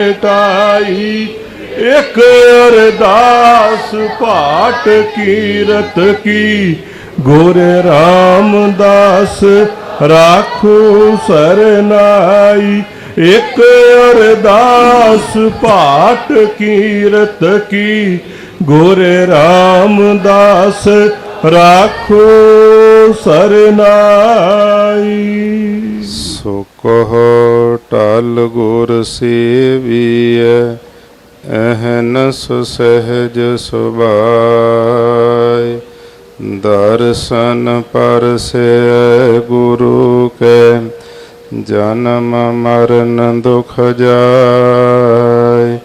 ਮਿਟਾਈ ਇੱਕ ਅਰਦਾਸ ਪਾਟ ਕੀਰਤ ਕੀ। ਗੋਰੇ ਰਾਮਦਾਸ, ਰਾਖੋ ਸਰਨਾਈ, ਇੱਕ ਅਰਦਾਸ ਪਾਟ ਕੀਰਤ ਕੀ। ਗੋਰੇ ਰਾਮਦਾਸ, ਰਾਖੋ ਸਰਨਾਈ। ਸੋ ਕਹੋ ਟਲ ਗੁਰ ਸੇਵੀਐ ਅਹਨਸ ਸਹਿਜ ਸੁਭਾਈ ਦਰਸ਼ਨ ਪਰਸੈ ਗੁਰੂ ਕੈ, ਜਨਮ ਮਰਨ ਦੁਖ ਜਾਇ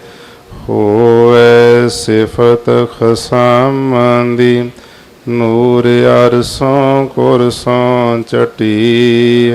ਹੋਵੇ ਸਿਫਤ ਖਸਾਮੰਦੀ, ਨੂਰ ਅਰਸੋਂ ਕੁਰਸੋਂ ਚਟੀ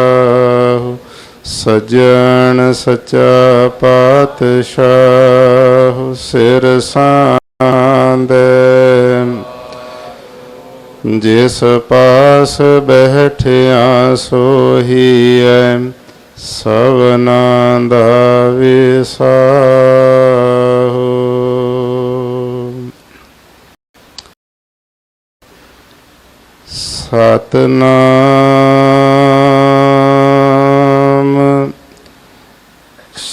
ਸਜਣ ਸਚਾ ਪਾਤਸ਼ਾਹ ਸਿਰ ਸਾਂਦੇ ਜਿਸ ਪਾਸ ਬਹਿਠਿਆ ਸੋਹੀਐ ਸਭਨਾ ਦਾ ਵਿਸਾਹੁ। ਸਤਨਾਮ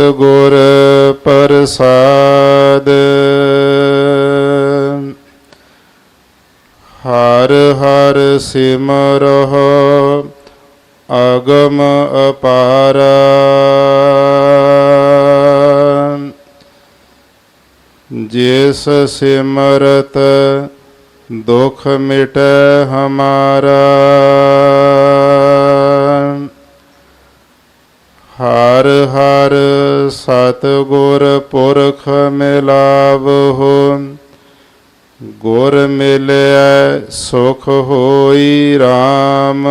ਸਤਿਗੁਰ ਪ੍ਰਸਾਦ। ਹਰ ਹਰ ਸਿਮਰਹੁ ਅਗਮ ਅਪਾਰਾ। ਜਿਸ ਸਿਮਰਤ ਦੁਖ ਮਿਟੈ ਹਮਾਰਾ। ਹਰ ਹਰ ਸਤਿਗੁਰ ਪੁਰਖ ਮਿਲਾਵਹੁ, ਗੁਰ ਮਿਲਿਆ ਸੁਖ ਹੋਈ RAM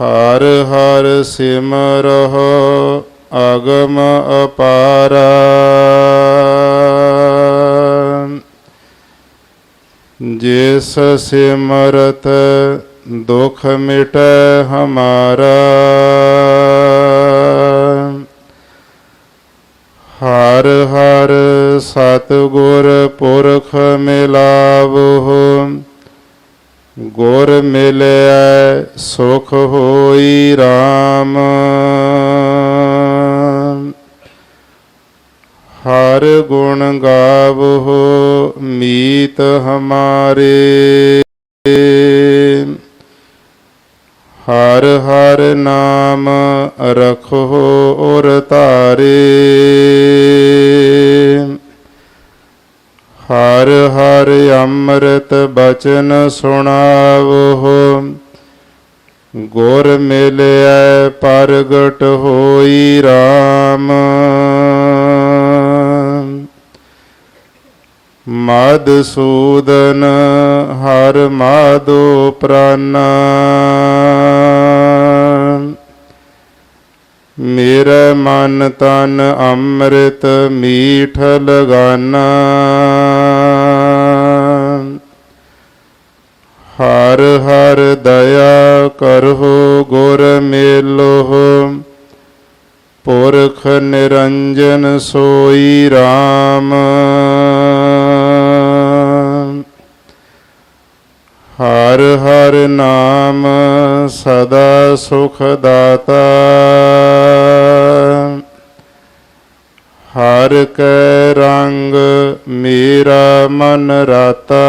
ਹਰ ਹਰ ਸਿਮਰਹੁ ਅਗਮ ਅਪਾਰਾ। ਜਿਸ ਸਿਮਰਤ ਦੁਖ ਮਿਟੈ ਹਮਾਰਾ। ਹਰ ਹਰ ਸਤਿਗੁਰ ਪੁਰਖ ਮਿਲਾਵਹੁ। ਗੁਰ ਮਿਲਿਆ ਸੁਖ ਹੋਈ RAM ਹਰ ਗੁਣ ਗਾਵਹੁ ਮੀਤ ਹਮਾਰੇ। ਹਰ ਹਰ ਨਾਮ ਰਖੋ ਔਰ ਧਾਰੇ। ਹਰ ਹਰ ਅੰਮ੍ਰਿਤ ਬਚਨ ਸੁਣਾਵਹੁ। ਗੁਰ ਮਿਲਿਆ ਪ੍ਰਗਟ ਹੋਈ RAM ਮਦਸੂਦਨ ਹਰ ਮਾਧੋ ਪ੍ਰਾਨਾ। ਮੇਰੇ ਮਨ ਤਨ ਅੰਮ੍ਰਿਤ ਮੀਠ ਲਗਾਨਾ। ਹਰ ਹਰ ਦਇਆ ਕਰਹੁ ਗੁਰ ਮੇਲੋ ਪੁਰਖ ਨਿਰੰਜਨ ਸੋਈ RAM ਹਰ ਹਰ ਨਾਮ ਸਦਾ ਸੁਖ ਦਾਤਾ। ਹਰ ਕੈ ਰੰਗ ਮੇਰਾ ਮਨ ਰਾਤਾ।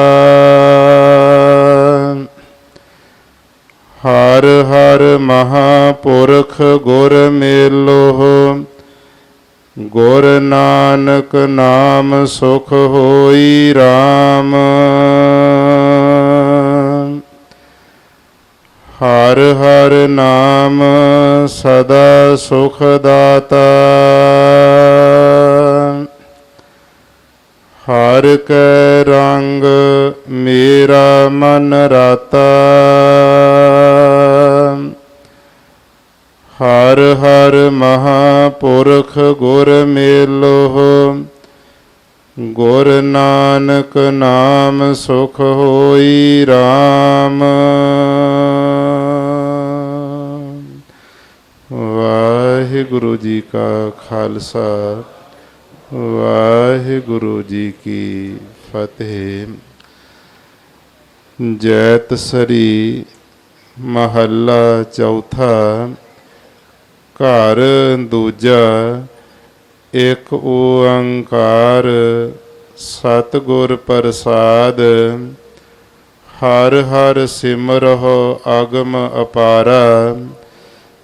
ਹਰ ਹਰ ਮਹਾਪੁਰਖ ਗੁਰ ਮੇਲੋ ਗੁਰ ਨਾਨਕ ਨਾਮ ਸੁਖ ਹੋਈ RAM ਹਰ ਹਰ ਨਾਮ ਸਦਾ ਸੁਖ ਦਾਤਾ। ਹਰ ਕੈ ਰੰਗ ਮੇਰਾ ਮਨ ਰਾਤਾ। ਹਰ ਹਰ ਮਹਾਪੁਰਖ ਗੁਰ ਮੇਲੋ ਗੁਰ ਨਾਨਕ ਨਾਮ ਸੁਖ ਹੋਈ RAM ਵਾਹਿਗੁਰੂ ਜੀ ਕਾ ਖਾਲਸਾ। ਵਾਹਿਗੁਰੂ ਜੀ ਕੀ ਫਤਿਹ। ਜੈਤ ਸਰੀ ਮਹੱਲਾ ਚੌਥਾ, ਘਰ ਦੂਜਾ, ਇੱਕ ਓੰਕਾਰ, ਸਤਿਗੁਰ ਪ੍ਰਸਾਦ, ਹਰ ਹਰ ਸਿਮਰਹੁ ਅਗਮ ਅਪਾਰਾ,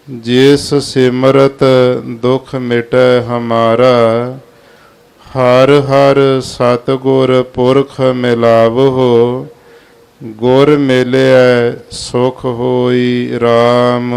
ਜਿਸ ਸਿਮਰਤ ਦੁਖ ਮਿਟੈ ਹਮਾਰਾ ਹਰ ਹਰ ਸਤਿਗੁਰ ਪੁਰਖ ਮਿਲਾਵਹੁ ਗੁਰ ਮਿਲਿਆ ਸੁਖ ਹੋਈ RAM